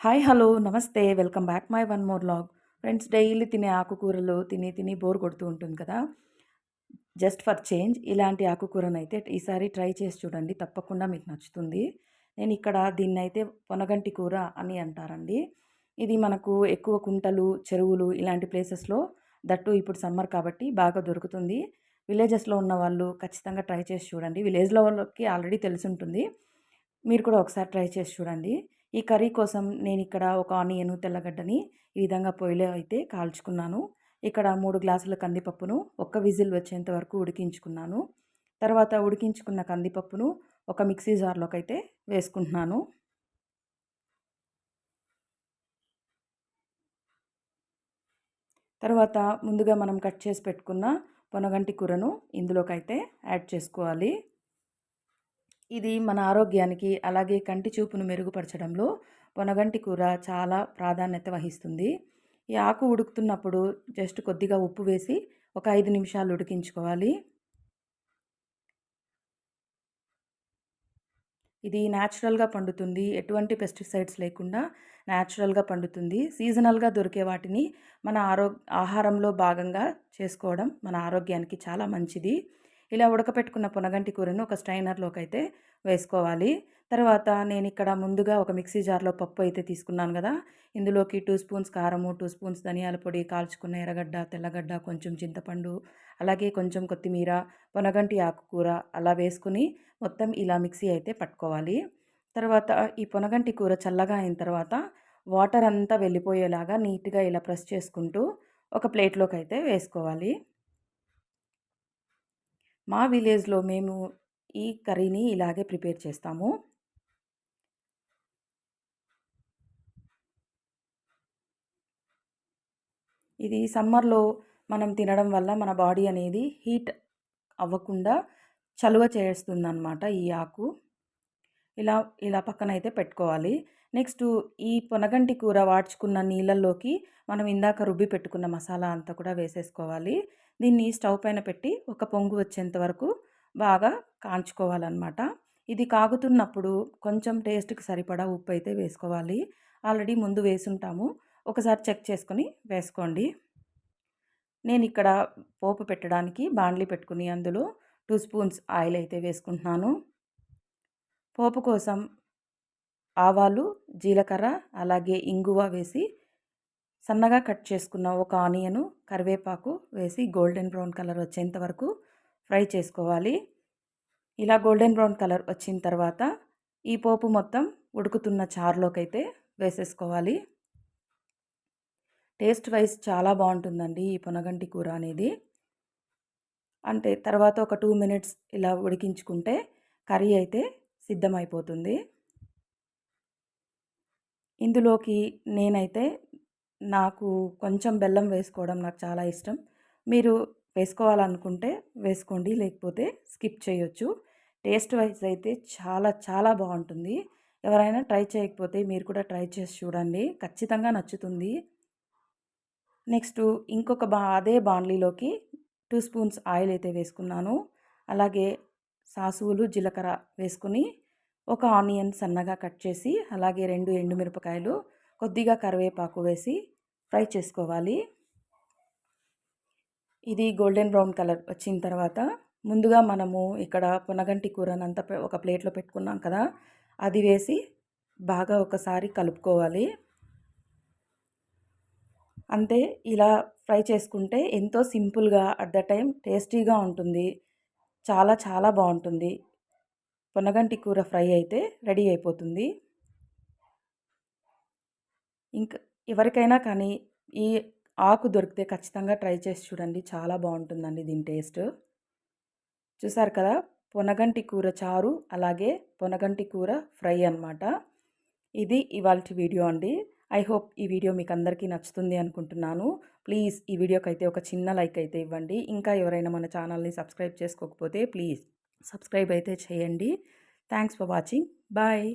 Hi hello నమస్తే welcome back my one more vlog friends daily తినే ఆకుకూరలు తిని తిని బోర్ కొడుతూ ఉంటుంది కదా? జస్ట్ ఫర్ చేంజ్ ఇలాంటి ఆకుకూరను అయితే ఈసారి ట్రై చేసి చూడండి తప్పకుండా మీకు నచ్చుతుంది. నేను ఇక్కడ దీన్ని అయితే పొనగంటి కూర అని అంటారండి. ఇది మనకు ఎక్కువ కుంటలు చెరువులు ఇలాంటి ప్లేసెస్లో దట్టు ఇప్పుడు సమ్మర్ కాబట్టి బాగా దొరుకుతుంది. విలేజెస్లో ఉన్న వాళ్ళు ఖచ్చితంగా ట్రై చేసి చూడండి. విలేజ్లో వాళ్ళకి ఆల్రెడీ తెలిసి ఉంటుంది. మీరు కూడా ఒకసారి ట్రై చేసి చూడండి. ఈ కర్రీ కోసం నేను ఇక్కడ ఒక ఆనియన్ తెల్లగడ్డని ఈ విధంగా పొయ్యిలో అయితే కాల్చుకున్నాను. ఇక్కడ మూడు గ్లాసుల కందిపప్పును ఒక్క విజిల్ వచ్చేంత వరకు ఉడికించుకున్నాను. తర్వాత ఉడికించుకున్న కందిపప్పును ఒక మిక్సీ జార్లోకి అయితే వేసుకుంటున్నాను. తర్వాత ముందుగా మనం కట్ చేసి పెట్టుకున్న పొనగంటి కూరను ఇందులోకి అయితే యాడ్ చేసుకోవాలి. ఇది మన ఆరోగ్యానికి అలాగే కంటి చూపును మెరుగుపరచడంలో పొనగంటి కూర చాలా ప్రాధాన్యత వహిస్తుంది. ఈ ఆకు ఉడుకుతున్నప్పుడు జస్ట్ కొద్దిగా ఉప్పు వేసి ఒక ఐదు నిమిషాలు ఉడికించుకోవాలి. ఇది న్యాచురల్గా పండుతుంది. ఎటువంటి పెస్టిసైడ్స్ లేకుండా న్యాచురల్గా పండుతుంది. సీజనల్గా దొరికే వాటిని మన ఆరో ఆహారంలో భాగంగా చేసుకోవడం మన ఆరోగ్యానికి చాలా మంచిది. ఇలా ఉడకపెట్టుకున్న పునగంటి కూరను ఒక స్ట్రైనర్లోకి అయితే వేసుకోవాలి. తర్వాత నేను ఇక్కడ ముందుగా ఒక మిక్సీ జార్లో పప్పు అయితే తీసుకున్నాను కదా! ఇందులోకి టూ స్పూన్స్ కారము టూ స్పూన్స్ ధనియాల పొడి కాల్చుకున్న ఎర్రగడ్డ తెల్లగడ్డ కొంచెం చింతపండు అలాగే కొంచెం కొత్తిమీర పొనగంటి ఆకుకూర అలా వేసుకుని మొత్తం ఇలా మిక్సీ అయితే పట్టుకోవాలి. తర్వాత ఈ పొనగంటి కూర చల్లగా అయిన తర్వాత వాటర్ అంతా వెళ్ళిపోయేలాగా నీట్గా ఇలా ప్రెస్ చేసుకుంటూ ఒక ప్లేట్లోకి అయితే వేసుకోవాలి. మా విలేజ్లో మేము ఈ కర్రీని ఇలాగే ప్రిపేర్ చేస్తాము. ఇది సమ్మర్లో మనం తినడం వల్ల మన బాడీ అనేది హీట్ అవ్వకుండా చలువ చేస్తుందన్నమాట ఈ ఆకు. ఇలా ఇలా పక్కన అయితే పెట్టుకోవాలి. నెక్స్ట్ ఈ పొనగంటి కూర వాడ్చుకున్న నీళ్ళల్లోకి మనం ఇందాక రుబ్బి పెట్టుకున్న మసాలా అంతా కూడా వేసేసుకోవాలి. దీన్ని స్టవ్ పైన పెట్టి ఒక పొంగు వచ్చేంత వరకు బాగా కాంచుకోవాలన్నమాట. ఇది కాగుతున్నప్పుడు కొంచెం టేస్ట్కి సరిపడా ఉప్పు అయితే వేసుకోవాలి. ఆల్రెడీ ముందు వేసుంటాము. ఒకసారి చెక్ చేసుకొని వేసుకోండి. నేను ఇక్కడ పోపు పెట్టడానికి బాండ్లీ పెట్టుకుని అందులో టూ స్పూన్స్ ఆయిల్ అయితే వేసుకుంటున్నాను. పోపు కోసం ఆవాలు జీలకర్ర అలాగే ఇంగువ వేసి సన్నగా కట్ చేసుకున్న ఒక ఆనియను కరివేపాకు వేసి గోల్డెన్ బ్రౌన్ కలర్ వచ్చేంత వరకు ఫ్రై చేసుకోవాలి. ఇలా గోల్డెన్ బ్రౌన్ కలర్ వచ్చిన తర్వాత ఈ పోపు మొత్తం ఉడుకుతున్న చారులోకి అయితే వేసేసుకోవాలి. టేస్ట్ వైజ్ చాలా బాగుంటుందండి ఈ పొనగంటి కూర అనేది. అంటే తర్వాత ఒక టూ మినిట్స్ ఇలా ఉడికించుకుంటే కర్రీ అయితే సిద్ధమైపోతుంది. ఇందులోకి నేనైతే నాకు కొంచెం బెల్లం వేసుకోవడం నాకు చాలా ఇష్టం. మీరు వేసుకోవాలనుకుంటే వేసుకోండి లేకపోతే స్కిప్ చేయొచ్చు. టేస్ట్ వైజ్ అయితే చాలా చాలా బాగుంటుంది. ఎవరైనా ట్రై చేయకపోతే మీరు కూడా ట్రై చేసి చూడండి. ఖచ్చితంగా నచ్చుతుంది. నెక్స్ట్ ఇంకొక బా అదే బాండ్లీలోకి టూ స్పూన్స్ ఆయిల్ అయితే వేసుకున్నాను. అలాగే సాసువులు జీలకర్ర వేసుకుని ఒక ఆనియన్ సన్నగా కట్ చేసి అలాగే రెండు ఎండుమిరపకాయలు కొద్దిగా కరివేపాకు వేసి ఫ్రై చేసుకోవాలి. ఇది గోల్డెన్ బ్రౌన్ కలర్ వచ్చిన తర్వాత ముందుగా మనము ఇక్కడ పునగంటి కూరనంతా ఒక ప్లేట్లో పెట్టుకున్నాం కదా అది వేసి బాగా ఒకసారి కలుపుకోవాలి. అంతే ఇలా ఫ్రై చేసుకుంటే ఎంతో సింపుల్గా అట్ ద టైం టేస్టీగా ఉంటుంది. చాలా చాలా బాగుంటుంది. పొనగంటి కూర ఫ్రై అయితే రెడీ అయిపోతుంది. ఇంకా ఎవరికైనా కానీ ఈ ఆకు దొరికితే ఖచ్చితంగా ట్రై చేసి చూడండి. చాలా బాగుంటుందండి దీని టేస్ట్. చూసారు కదా? పొనగంటి కూర చారు అలాగే పొనగంటి కూర ఫ్రై అనమాట ఇది ఇవాళ వీడియో అండి. ఐ హోప్ ఈ వీడియో మీకు అందరికీ నచ్చుతుంది అనుకుంటున్నాను. ప్లీజ్ ఈ వీడియోకి అయితే ఒక చిన్న లైక్ అయితే ఇవ్వండి. ఇంకా ఎవరైనా మన ఛానల్ని సబ్స్క్రైబ్ చేసుకోకపోతే ప్లీజ్ సబ్స్క్రైబ్ అయితే చేయండి. Thanks for watching. బాయ్.